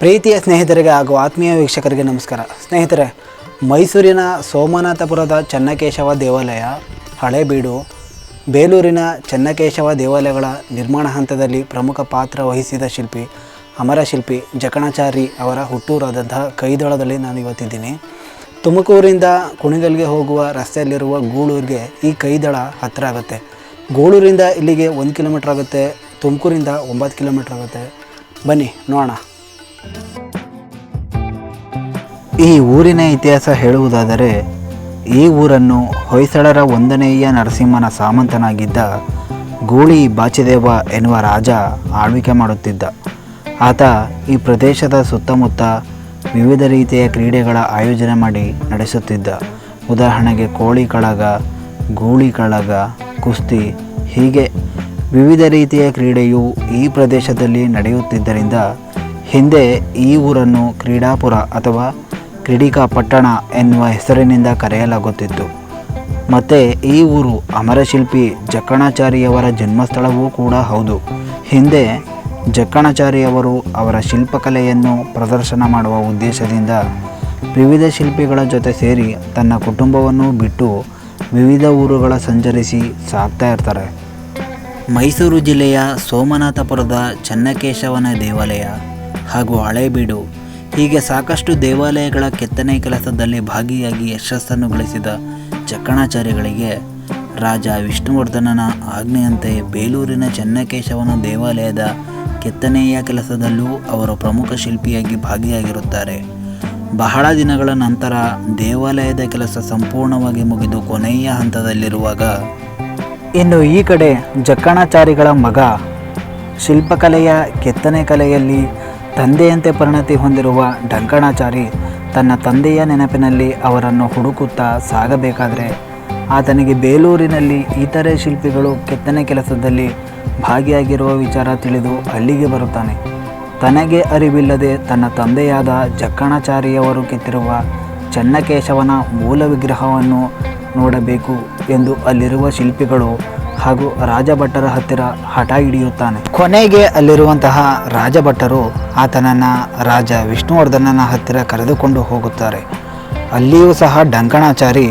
ಪ್ರೀತಿಯ ಸ್ನೇಹಿತರಿಗೆ ಹಾಗೂ ಆತ್ಮೀಯ ವೀಕ್ಷಕರಿಗೆ ನಮಸ್ಕಾರ. ಸ್ನೇಹಿತರೆ, ಮೈಸೂರಿನ ಸೋಮನಾಥಪುರದ ಚನ್ನಕೇಶವ ದೇವಾಲಯ, ಹಳೇಬೀಡು, ಬೇಲೂರಿನ ಚನ್ನಕೇಶವ ದೇವಾಲಯಗಳ ನಿರ್ಮಾಣ ಹಂತದಲ್ಲಿ ಪ್ರಮುಖ ಪಾತ್ರ ವಹಿಸಿದ ಶಿಲ್ಪಿ, ಅಮರ ಶಿಲ್ಪಿ ಜಕಣಾಚಾರಿ ಅವರ ಹುಟ್ಟೂರಾದಂತಹ ಕೈದಳದಲ್ಲಿ ನಾನು ಇವತ್ತಿದ್ದೀನಿ. ತುಮಕೂರಿಂದ ಕುಣಿಗಲ್ಗೆ ಹೋಗುವ ರಸ್ತೆಯಲ್ಲಿರುವ ಗೂಳೂರಿಗೆ ಈ ಕೈದಳ ಹತ್ತಿರ ಆಗುತ್ತೆ. ಗೂಳೂರಿಂದ ಇಲ್ಲಿಗೆ ಒಂದು ಕಿಲೋಮೀಟ್ರ್ ಆಗುತ್ತೆ, ತುಮಕೂರಿಂದ ಒಂಬತ್ತು ಕಿಲೋಮೀಟ್ರ್ ಆಗುತ್ತೆ. ಬನ್ನಿ, ನೋಡೋಣ. ಈ ಊರಿನ ಇತಿಹಾಸ ಹೇಳುವುದಾದರೆ, ಈ ಊರನ್ನು ಹೊಯ್ಸಳರ ಒಂದನೆಯ ನರಸಿಂಹನ ಸಾಮಂತನಾಗಿದ್ದ ಗೂಳಿ ಬಾಚಿದೇವ ಎನ್ನುವ ರಾಜ ಆಳ್ವಿಕೆ ಮಾಡುತ್ತಿದ್ದ. ಆತ ಈ ಪ್ರದೇಶದ ಸುತ್ತಮುತ್ತ ವಿವಿಧ ರೀತಿಯ ಕ್ರೀಡೆಗಳ ಆಯೋಜನೆ ಮಾಡಿ ನಡೆಸುತ್ತಿದ್ದ. ಉದಾಹರಣೆಗೆ ಕೋಳಿ ಕಳಗ, ಗೂಳಿ ಕಳಗ, ಕುಸ್ತಿ ಹೀಗೆ ವಿವಿಧ ರೀತಿಯ ಕ್ರೀಡೆಯು ಈ ಪ್ರದೇಶದಲ್ಲಿ ನಡೆಯುತ್ತಿದ್ದರಿಂದ ಹಿಂದೆ ಈ ಊರನ್ನು ಕ್ರೀಡಾಪುರ ಅಥವಾ ಕ್ರೀಡಿಕಾ ಪಟ್ಟಣ ಎನ್ನುವ ಹೆಸರಿನಿಂದ ಕರೆಯಲಾಗುತ್ತಿತ್ತು. ಮತ್ತು ಈ ಊರು ಅಮರಶಿಲ್ಪಿ ಜಕ್ಕಣಾಚಾರಿಯವರ ಜನ್ಮಸ್ಥಳವೂ ಕೂಡ ಹೌದು. ಹಿಂದೆ ಜಕ್ಕಣಾಚಾರಿಯವರು ಅವರ ಶಿಲ್ಪಕಲೆಯನ್ನು ಪ್ರದರ್ಶನ ಮಾಡುವ ಉದ್ದೇಶದಿಂದ ವಿವಿಧ ಶಿಲ್ಪಿಗಳ ಜೊತೆ ಸೇರಿ ತನ್ನ ಕುಟುಂಬವನ್ನು ಬಿಟ್ಟು ವಿವಿಧ ಊರುಗಳ ಸಂಚರಿಸಿ ಸಾಕ್ತಾ ಇರ್ತಾರೆ. ಮೈಸೂರು ಜಿಲ್ಲೆಯ ಸೋಮನಾಥಪುರದ ಚನ್ನಕೇಶವನ ದೇವಾಲಯ ಹಾಗೂ ಹಳೇಬೀಡು ಹೀಗೆ ಸಾಕಷ್ಟು ದೇವಾಲಯಗಳ ಕೆತ್ತನೆ ಕೆಲಸದಲ್ಲಿ ಭಾಗಿಯಾಗಿ ಯಶಸ್ಸನ್ನು ಗಳಿಸಿದ ಚಕ್ಕಣಾಚಾರ್ಯಗಳಿಗೆ ರಾಜ ವಿಷ್ಣುವರ್ಧನನ ಆಜ್ಞೆಯಂತೆ ಬೇಲೂರಿನ ಚನ್ನಕೇಶವನ ದೇವಾಲಯದ ಕೆತ್ತನೆಯ ಕೆಲಸದಲ್ಲೂ ಅವರು ಪ್ರಮುಖ ಶಿಲ್ಪಿಯಾಗಿ ಭಾಗಿಯಾಗಿರುತ್ತಾರೆ. ಬಹಳ ದಿನಗಳ ನಂತರ ದೇವಾಲಯದ ಕೆಲಸ ಸಂಪೂರ್ಣವಾಗಿ ಮುಗಿದು ಕೊನೆಯ ಹಂತದಲ್ಲಿರುವಾಗ ಇನ್ನು ಈ ಕಡೆ ಜಕ್ಕಣಾಚಾರಿಗಳ ಮಗ ಶಿಲ್ಪಕಲೆಯ ಕೆತ್ತನೆ ಕಲೆಯಲ್ಲಿ ತಂದೆಯಂತೆ ಪರಿಣತಿ ಹೊಂದಿರುವ ಡಂಕಣಾಚಾರಿ ತನ್ನ ತಂದೆಯ ನೆನಪಿನಲ್ಲಿ ಅವರನ್ನು ಹುಡುಕುತ್ತಾ ಸಾಗಬೇಕಾದರೆ ಆತನಿಗೆ ಬೇಲೂರಿನಲ್ಲಿ ಇತರೆ ಶಿಲ್ಪಿಗಳು ಕೆತ್ತನೆ ಕೆಲಸದಲ್ಲಿ ಭಾಗಿಯಾಗಿರುವ ವಿಚಾರ ತಿಳಿದು ಅಲ್ಲಿಗೆ ಬರುತ್ತಾನೆ. ತನಗೆ ಅರಿವಿಲ್ಲದೆ ತನ್ನ ತಂದೆಯಾದ ಜಕ್ಕಣಾಚಾರಿಯವರು ಕೆತ್ತಿರುವ ಚನ್ನಕೇಶವನ ಮೂಲ ವಿಗ್ರಹವನ್ನು ನೋಡಬೇಕು ಎಂದು ಅಲ್ಲಿರುವ ಶಿಲ್ಪಿಗಳು ಹಾಗೂ ರಾಜಭಟ್ಟರ ಹತ್ತಿರ ಹಠ ಹಿಡಿಯುತ್ತಾನೆ. ಕೊನೆಗೆ ಅಲ್ಲಿರುವಂತಹ ರಾಜಭಟ್ಟರು ಆತನನ್ನು ರಾಜ ವಿಷ್ಣುವರ್ಧನನ ಹತ್ತಿರ ಕರೆದುಕೊಂಡು ಹೋಗುತ್ತಾರೆ. ಅಲ್ಲಿಯೂ ಸಹ ಡಂಕಣಾಚಾರಿ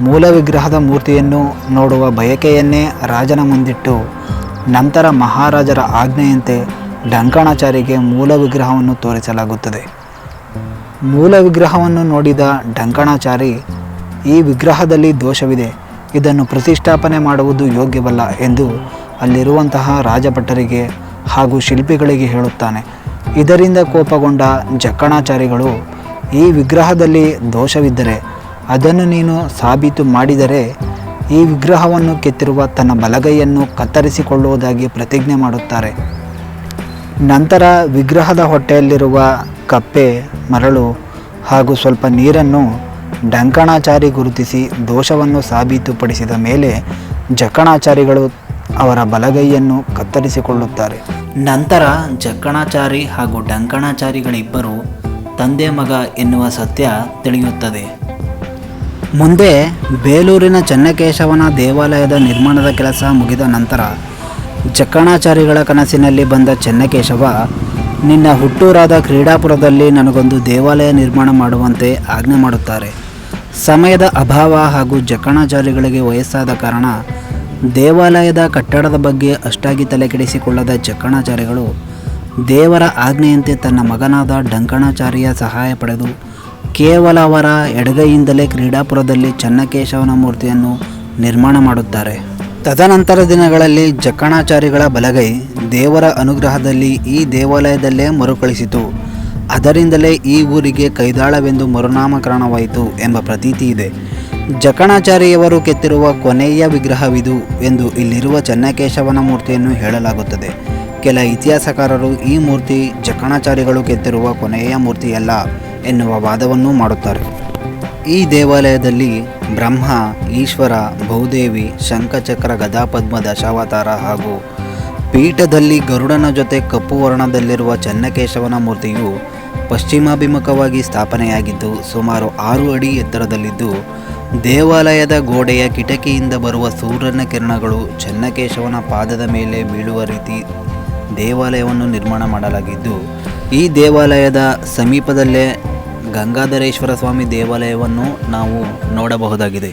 ಮೂಲ ವಿಗ್ರಹದ ಮೂರ್ತಿಯನ್ನು ನೋಡುವ ಬಯಕೆಯನ್ನೇ ರಾಜನ ಮುಂದಿಟ್ಟು ನಂತರ ಮಹಾರಾಜರ ಆಜ್ಞೆಯಂತೆ ಡಂಕಣಾಚಾರಿಗೆ ಮೂಲ ವಿಗ್ರಹವನ್ನು ತೋರಿಸಲಾಗುತ್ತದೆ. ಮೂಲ ವಿಗ್ರಹವನ್ನು ನೋಡಿದ ಡಂಕಣಾಚಾರಿ, ಈ ವಿಗ್ರಹದಲ್ಲಿ ದೋಷವಿದೆ. ಇದನ್ನು ಪ್ರತಿಷ್ಠಾಪನೆ ಮಾಡುವುದು ಯೋಗ್ಯವಲ್ಲ ಎಂದು ಅಲ್ಲಿರುವಂತಹ ರಾಜಭಟ್ಟರಿಗೆ ಹಾಗೂ ಶಿಲ್ಪಿಗಳಿಗೆ ಹೇಳುತ್ತಾನೆ. ಇದರಿಂದ ಕೋಪಗೊಂಡ ಜಕ್ಕಣಾಚಾರಿಗಳು, ಈ ವಿಗ್ರಹದಲ್ಲಿ ದೋಷವಿದ್ದರೆ, ಅದನ್ನು ನೀನು ಸಾಬೀತು ಮಾಡಿದರೆ, ಈ ವಿಗ್ರಹವನ್ನು ಕೆತ್ತಿರುವ ತನ್ನ ಬಲಗೈಯನ್ನು ಕತ್ತರಿಸಿಕೊಳ್ಳುವುದಾಗಿ ಪ್ರತಿಜ್ಞೆ ಮಾಡುತ್ತಾರೆ. ನಂತರ ವಿಗ್ರಹದ ಹೊಟ್ಟೆಯಲ್ಲಿರುವ ಕಪ್ಪೆ, ಮರಳು ಹಾಗೂ ಸ್ವಲ್ಪ ನೀರನ್ನು ಡಂಕಣಾಚಾರಿ ಗುರುತಿಸಿ ದೋಷವನ್ನು ಸಾಬೀತುಪಡಿಸಿದ ಮೇಲೆ ಜಕ್ಕಣಾಚಾರಿಗಳು ಅವರ ಬಲಗೈಯನ್ನು ಕತ್ತರಿಸಿಕೊಳ್ಳುತ್ತಾರೆ. ನಂತರ ಜಕ್ಕಣಾಚಾರಿ ಹಾಗೂ ಡಂಕಣಾಚಾರಿಗಳಿಬ್ಬರು ತಂದೆ ಮಗ ಎನ್ನುವ ಸತ್ಯ ತಿಳಿಯುತ್ತದೆ. ಮುಂದೆ ಬೇಲೂರಿನ ಚನ್ನಕೇಶವನ ದೇವಾಲಯದ ನಿರ್ಮಾಣದ ಕೆಲಸ ಮುಗಿದ ನಂತರ ಜಕ್ಕಣಾಚಾರಿಗಳ ಕನಸಿನಲ್ಲಿ ಬಂದ ಚೆನ್ನಕೇಶವ ನಿನ್ನ ಹುಟ್ಟೂರಾದ ಕ್ರೀಡಾಪುರದಲ್ಲಿ ನನಗೊಂದು ದೇವಾಲಯ ನಿರ್ಮಾಣ ಮಾಡುವಂತೆ ಆಜ್ಞೆ ಮಾಡುತ್ತಾರೆ. ಸಮಯದ ಅಭಾವ ಹಾಗೂ ಜಕ್ಕಣಾಚಾರಿಗಳಿಗೆ ವಯಸ್ಸಾದ ಕಾರಣ ದೇವಾಲಯದ ಕಟ್ಟಡದ ಬಗ್ಗೆ ಅಷ್ಟಾಗಿ ತಲೆಕೆಡಿಸಿಕೊಳ್ಳದ ಜಕ್ಕಣಾಚಾರಿಗಳು ದೇವರ ಆಜ್ಞೆಯಂತೆ ತನ್ನ ಮಗನಾದ ಡಂಕಣಾಚಾರ್ಯ ಸಹಾಯ ಪಡೆದು ಕೇವಲ ಅವರ ಎಡಗೈಯಿಂದಲೇ ಕ್ರೀಡಾಪುರದಲ್ಲಿ ಚನ್ನಕೇಶವನ ಮೂರ್ತಿಯನ್ನು ನಿರ್ಮಾಣ ಮಾಡುತ್ತಾರೆ. ತದನಂತರ ದಿನಗಳಲ್ಲಿ ಜಕ್ಕಣಾಚಾರಿಗಳ ಬಲಗೈ ದೇವರ ಅನುಗ್ರಹದಲ್ಲಿ ಈ ದೇವಾಲಯದಲ್ಲೇ ಮರುಕಳಿಸಿತು. ಅದರಿಂದಲೇ ಈ ಊರಿಗೆ ಕೈದಾಳವೆಂದು ಮರುನಾಮಕರಣವಾಯಿತು ಎಂಬ ಪ್ರತೀತಿ ಇದೆ. ಜಕಣಾಚಾರಿಯವರು ಕೆತ್ತಿರುವ ಕೊನೆಯ ವಿಗ್ರಹವಿದು ಎಂದು ಇಲ್ಲಿರುವ ಚನ್ನಕೇಶವನ ಮೂರ್ತಿಯನ್ನು ಹೇಳಲಾಗುತ್ತದೆ. ಕೆಲ ಇತಿಹಾಸಕಾರರು ಈ ಮೂರ್ತಿ ಜಕಣಾಚಾರಿಗಳು ಕೆತ್ತಿರುವ ಕೊನೆಯ ಮೂರ್ತಿಯಲ್ಲ ಎನ್ನುವ ವಾದವನ್ನೂ ಮಾಡುತ್ತಾರೆ. ಈ ದೇವಾಲಯದಲ್ಲಿ ಬ್ರಹ್ಮ, ಈಶ್ವರ, ಭೂದೇವಿ, ಶಂಖಚಕ್ರ, ಗದಾಪದ್ಮ, ದಶಾವತಾರ ಹಾಗೂ ಪೀಠದಲ್ಲಿ ಗರುಡನ ಜೊತೆ ಕಪ್ಪು ವರ್ಣದಲ್ಲಿರುವ ಚನ್ನಕೇಶವನ ಮೂರ್ತಿಯು ಪಶ್ಚಿಮಾಭಿಮುಖವಾಗಿ ಸ್ಥಾಪನೆಯಾಗಿದ್ದು ಸುಮಾರು ಆರು ಅಡಿ ಎತ್ತರದಲ್ಲಿದ್ದು ದೇವಾಲಯದ ಗೋಡೆಯ ಕಿಟಕಿಯಿಂದ ಬರುವ ಸೂರ್ಯನ ಕಿರಣಗಳು ಚನ್ನಕೇಶವನ ಪಾದದ ಮೇಲೆ ಬೀಳುವ ರೀತಿ ದೇವಾಲಯವನ್ನು ನಿರ್ಮಾಣ ಮಾಡಲಾಗಿದ್ದು ಈ ದೇವಾಲಯದ ಸಮೀಪದಲ್ಲೇ ಗಂಗಾಧರೇಶ್ವರ ಸ್ವಾಮಿ ದೇವಾಲಯವನ್ನು ನಾವು ನೋಡಬಹುದಾಗಿದೆ.